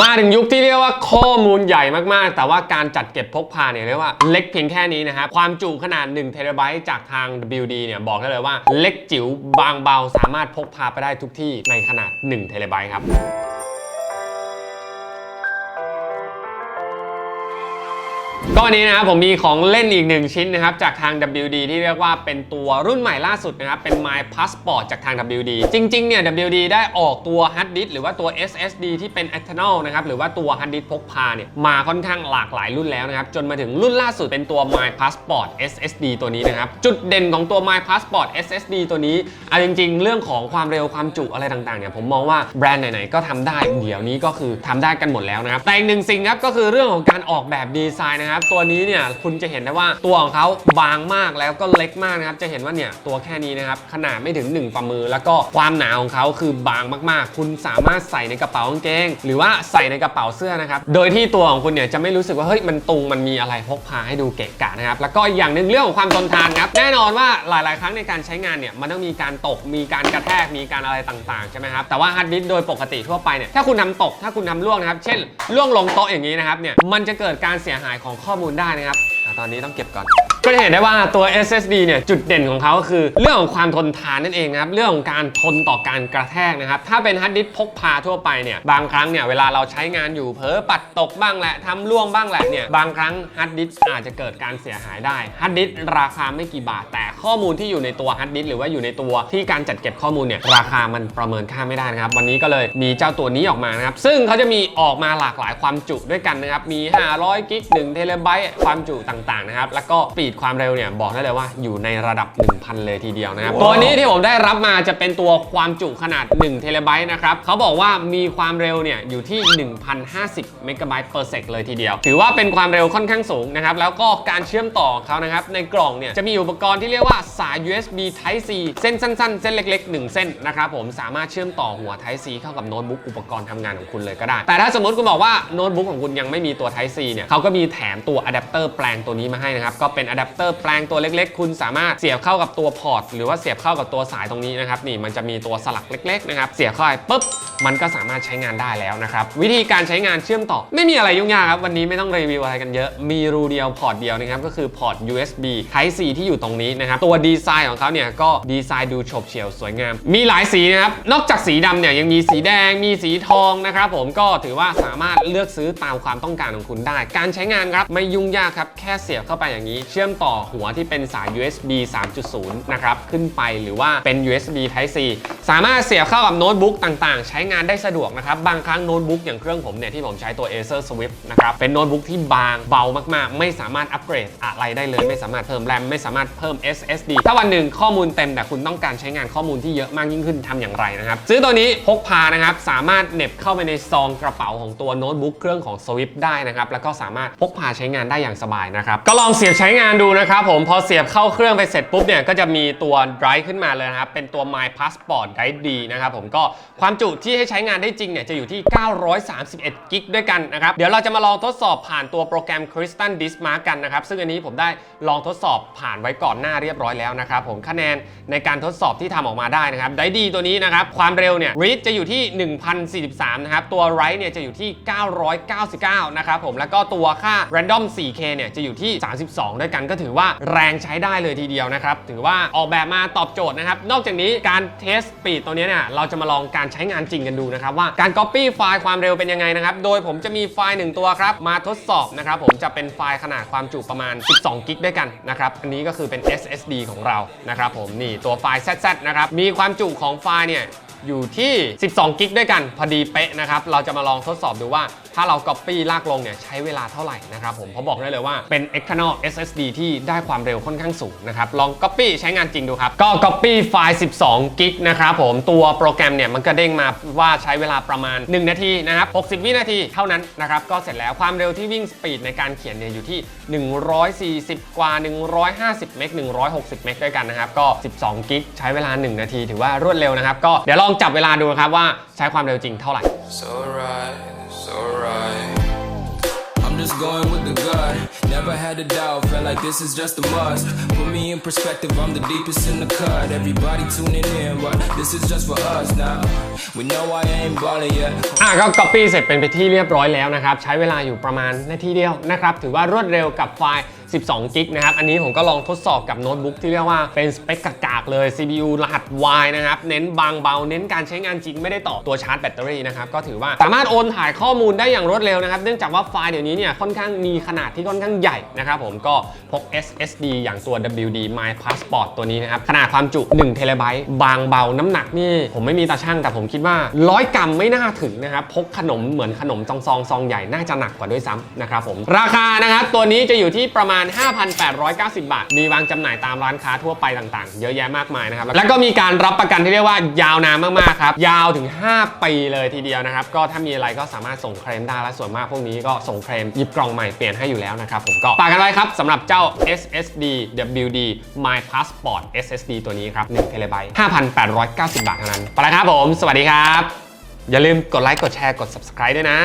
มาถึงยุคที่เรียกว่าข้อมูลใหญ่มากๆ แต่ว่าการจัดเก็บพกพาเนี่ยเรียกว่าเล็กเพียงแค่นี้นะครับ ความจุขนาด1เทราไบต์จากทาง WD เนี่ยบอกได้เลยว่าเล็กจิ๋วบางเบาสามารถพกพาไปได้ทุกที่ในขนาด1เทราไบต์ครับ ก็วันนี้นะครับผมมีของเล่นอีกหนึ่งชิ้นนะครับ จากทาง WD ที่เรียกว่าเป็นตัวรุ่นใหม่ล่าสุดนะครับ เป็น My Passport จากทาง WD จริง ๆ เนี่ย WD ได้ออกตัว Hard Disk หรือว่าตัว SSD ที่เป็น Eternal นะครับ หรือว่าตัว Hard Disk พกพาเนี่ย มาค่อนข้างหลากหลายรุ่นแล้วนะครับ จนมาถึงรุ่นล่าสุดเป็นตัว My Passport SSD ตัวนี้นะครับ จุดเด่นของตัว My Passport SSD ตัวนี้เอาจริง ๆ เรื่องของความเร็วความจุอะไรต่างๆเนี่ยผมมองว่าแบรนด์ไหนๆก็ทำได้เดี๋ยวนี้ก็คือทำได้กันหมดแล้วนะครับแต่อีกหนึ่งสิ่งครับก็คือเรื่องของการออกแบบดีไซน์นะครับตัวนี้เนี่ยคุณจะเห็นได้ว่าตัวของเขาบางมากแล้วก็เล็กมากนะครับ จะเห็นว่าเนี่ยตัวแค่นี้นะครับขนาดไม่ถึง 1ฝ่ามือ แล้วก็ความหนาของเขาคือบางมากๆ คุณสามารถใส่ในกระเป๋ากางเกง หรือว่าใส่ในกระเป๋าเสื้อนะครับ โดยที่ตัวของคุณเนี่ยจะไม่รู้สึกว่าเฮ้ยมันตุงมันมีอะไรพกพาให้ดูเกะกะนะครับ แล้วก็อย่างหนึ่งเรื่องของความทนทานครับ แน่นอนว่าหลายๆ ครั้งในการใช้งานเนี่ยมันต้องมีการตก มีการกระแทก มีการอะไรต่างๆใช่ไหมครับ แต่ว่าฮาร์ดดิสโดยปกติทั่วไปเนี่ย ถ้าคุณทำตก ถ้าคุณทำล่วงนะครับ เช่นล่วงลงโต๊ะอย่างนี้นะครับ เนี่ย มันจะเกิดการเสียหายของข้อมูลได้นะครับอะตอนนี้ต้องเก็บก่อน ก็จะเห็นได้ว่าตัว SSD เนี่ยจุดเด่นของเขาก็คือ เรื่องของความทนทานนั่นเองนะครับ เรื่องของการทนต่อการกระแทกนะครับ ถ้าเป็นฮาร์ดดิสก์พกพาทั่วไปเนี่ย บางครั้งเนี่ยเวลาเราใช้งานอยู่เผลอปัดตกบ้างแหละทำล่วงบ้างแหละเนี่ย บางครั้งฮาร์ดดิสก์อาจจะเกิดการเสียหายได้ ฮาร์ดดิสก์ราคาไม่กี่บาท แต่ข้อมูลที่อยู่ในตัวฮาร์ดดิสก์หรือว่าอยู่ในตัวที่การจัดเก็บข้อมูลเนี่ยราคามันประเมินค่าไม่ได้นะครับ วันนี้ก็เลยมีเจ้าตัวนี้ออกมานะครับ ซึ่งเขาจะมีออกมาหลากหลายความจุด้วยกันนะครับ มี 500กิก1เทราไบต์ความจุต่างๆนะครับ แล้วก็ปีดความเร็วเนี่ยบอกได้เลยว่าอยู่ในระดับ 1,000 เลยทีเดียวนะครับ ตัวนี้ที่ผมได้รับมาจะเป็นตัวความจุขนาด1เทราไบต์นะครับเขาบอกว่ามีความเร็วเนี่ยอยู่ที่ 1,050เมกะไบต์ per sec เลยทีเดียว ถือว่าเป็นความเร็วค่อนข้างสูงนะครับ แล้วก็การเชื่อมต่อของเขานะครับ ในกล่องเนี่ยจะมีอุปกรณ์ที่เรียกว่าสาย USB Type C เส้นสั้นๆ เส้นเล็ก ๆ 1 เส้นนะครับผมสามารถเชื่อมต่อหัว Type C เข้ากับโน้ตบุ๊กอุปกรณ์ทำงานของคุณเลยก็ได้ แต่ถ้าสมมติคุณบอกว่าโน้ตบุ๊กของคุณยังไม่มีตัว Type C เนี่ยเขาก็มีแถมตัวอะแดปเตอร์แปลงตัวนี้มาให้นะครับก็เป็นอะแดปเตอร์แปลงตัวเล็กๆ คุณสามารถเสียบเข้ากับตัวพอร์ตหรือว่าเสียบเข้ากับตัวสายตรงนี้นะครับนี่มันจะมีตัวสลักเล็กๆนะครับเสียบเข้าไปปุ๊บมันก็สามารถใช้งานได้แล้วนะครับวิธีการใช้งานเชื่อมต่อ ไม่มีอะไรยุ่งยากครับวันนี้ไม่ต้องรีวิวอะไรกันเยอะมีรูเดียวพอร์ตเดียวนะครับก็คือพอร์ต USB Type C ที่อยู่ตรงนี้นะครับตัวดีไซน์ของเขาเนี่ยก็ดีไซน์ดูฉบเฉี่ยวสวยงาม มีหลายสีนะครับนอกจากสีดำเนี่ยยังมีสีแดงมีสีทองนะครับผมก็ถือว่าสามารถเลือกซื้อตามความต้องการของคุณได้ การใช้งานครับไม่ยุ่งยากครับแค่เสียบเข้าไปอย่างนี้ เชื่อมต่อหัวที่เป็นสาย USB 3.0 นะครับ ขึ้นไปหรือว่าเป็น USB Type C สามารถเสียบเข้ากับโน้ตบุ๊กต่างๆ ใช้งานได้สะดวกนะครับ บางครั้งโน้ตบุ๊กอย่างเครื่องผมเนี่ยที่ผมใช้ตัว Acer Swift นะครับ เป็นโน้ตบุ๊กที่บางเบามากๆ ไม่สามารถอัปเกรดอะไรได้เลย ไม่สามารถเพิ่มแรมไม่สามารถเพิ่ม SSD ถ้าวันหนึ่งข้อมูลเต็มแต่คุณต้องการใช้งานข้อมูลที่เยอะมากยิ่งขึ้นทำอย่างไรนะครับ ซื้อตัวนี้พกพานะครับสามารถเน็บเข้าไปในซองกระเป๋าของตัวโน้ตบุ๊กเครื่องของ Swift ได้นะครับแล้วก็สามารถพกพาใช้งานได้อย่างสบายนะครับก็ลองเสียบใช้งานดูนะครับผมพอเสียบเข้าเครื่องไปเสร็จปุ๊บเนี่ยก็จะมีตัว drive ขึ้นมาเลยนะครับเป็นตัว My Passport Drive D นะครับผมก็ความจุที่ให้ใช้งานได้จริงเนี่ยจะอยู่ที่ 931 กิกด้วยกันนะครับ เดี๋ยวเราจะมาลองทดสอบผ่านตัวโปรแกรม Crystal Disk Mark กันนะครับ ซึ่งอันนี้ผมได้ลองทดสอบผ่านไว้ก่อนหน้าเรียบร้อยแล้วนะครับผมคะแนนในการทดสอบที่ทำออกมาได้นะครับ Drive D ตัวนี้นะครับ ความเร็วเนี่ย read จะอยู่ที่ 1043 นะครับ ตัว write เนี่ยจะอยู่ที่ 999 นะครับผมแล้วก็ตัวค่า random 4K เนี่ยจะอยู่ที่ 32 ด้วยกันก็ถือว่าแรงใช้ได้เลยทีเดียวนะครับ ถือว่าออกแบบมาตอบโจทย์นะครับ นอกจากนี้การเทสปีดตัวนี้เนี่ยเราจะมาลองการใช้งานจริงกันดูนะครับว่าการ Copy ไฟล์ความเร็วเป็นยังไงนะครับโดยผมจะมีไฟล์หนึ่งตัวครับมาทดสอบนะครับผมจะเป็นไฟล์ขนาดความจุประมาณ 12 กิกด้วยกันนะครับอันนี้ก็คือเป็น SSD ของเรานะครับผมนี่ตัวไฟล์ ZZ นะครับมีความจุของไฟล์เนี่ยอยู่ที่ 12 กิกด้วยกันพอดีเป๊ะนะครับเราจะมาลองทดสอบดูว่า ถ้าเรา Copy ลากลงเนี่ยใช้เวลาเท่าไหร่นะครับผมเพราะบอกได้เลยว่าเป็น external SSD ที่ได้ความเร็วค่อนข้างสูงนะครับลอง Copy ใช้งานจริงดูครับ ก็ Copy ไฟล์12กิกนะครับผมตัวโปรแกรมเนี่ยมันก็เด้งมาว่าใช้เวลาประมาณ 1 นาทีนะครับ60 วินาทีเท่านั้นนะครับก็เสร็จแล้วความเร็วที่วิ่งสปีดในการเขียนเนี่ยอยู่ที่ 140 กว่า 150 เมก160 เมกด้วยกันนะครับก็ 12 กิกใช้เวลา 1 นาทีถือว่ารวดเร็วนะครับ ก็เดี๋ยวลองจับเวลาดูนะครับว่าใช้ความเร็วจริงเท่าไหร่ It's alright. I'm just going with the gut. Never had a doubt, felt like this is just a must. Put me in perspective, I'm the deepest in the cut. Everybody tuning in, but this is just for us now. We know I ain't ballin' yet. อะก็ copy เสร็จเป็นไปที่เรียบร้อยแล้วนะครับ ใช้เวลาอยู่ประมาณนาทีเดียวนะครับ ถือว่ารวดเร็วกับไฟล์ 12 กิกนะครับ อันนี้ผมก็ลองทดสอบกับโน้ตบุ๊กที่เรียกว่าเป็นสเปคกากๆเลย CPU รหัส Y นะครับ เน้นบางเบา เน้นการใช้งานจริงไม่ได้ต่อตัวชาร์จแบตเตอรี่นะครับ ก็ถือว่าสามารถโอนถ่ายข้อมูลได้อย่างรวดเร็วนะครับ เนื่องจากว่าไฟล์เดี๋ยวนี้เนี่ยค่อนข้างมีขนาดที่ค่อนข้างใหญ่นะครับผมก็พก SSD อย่างตัว WD My Passport ตัวนี้นะครับ ขนาดความจุ1เทราไบต์บางเบาน้ำหนักนี่ ผมไม่มีตาช่างแต่ผมคิดว่า 100 กรัมไม่น่าถึงนะครับ พกขนมเหมือนขนมซองซองซองใหญ่ น่าจะหนักกว่าด้วยซ้ำนะครับผม ราคานะครับ ตัวนี้จะอยู่ที่ประมาณ 5,890 บาท มีวางจำหน่ายตามร้านค้าทั่วไปต่างๆ เยอะแยะมากมายนะครับแล้วก็มีการรับประกันที่เรียกว่ายาวนานมากๆครับยาวถึง 5 ปีเลยทีเดียวนะครับก็ถ้ามีอะไรก็สามารถส่งเคลมได้และส่วนมากพวกนี้ก็ส่งเคลมหยิบกล่องใหม่เปลี่ยนให้อยู่แล้วนะครับผมก็ฝากกันไว้ครับสำหรับเจ้า SSD WD My Passport SSD ตัวนี้ครับ1 t b 5,890 บาทเท่านั้น ไปแล้วครับผม สวัสดีครับ อย่าลืมกดไลค์กดแชร์กด subscribe ด้วยนะ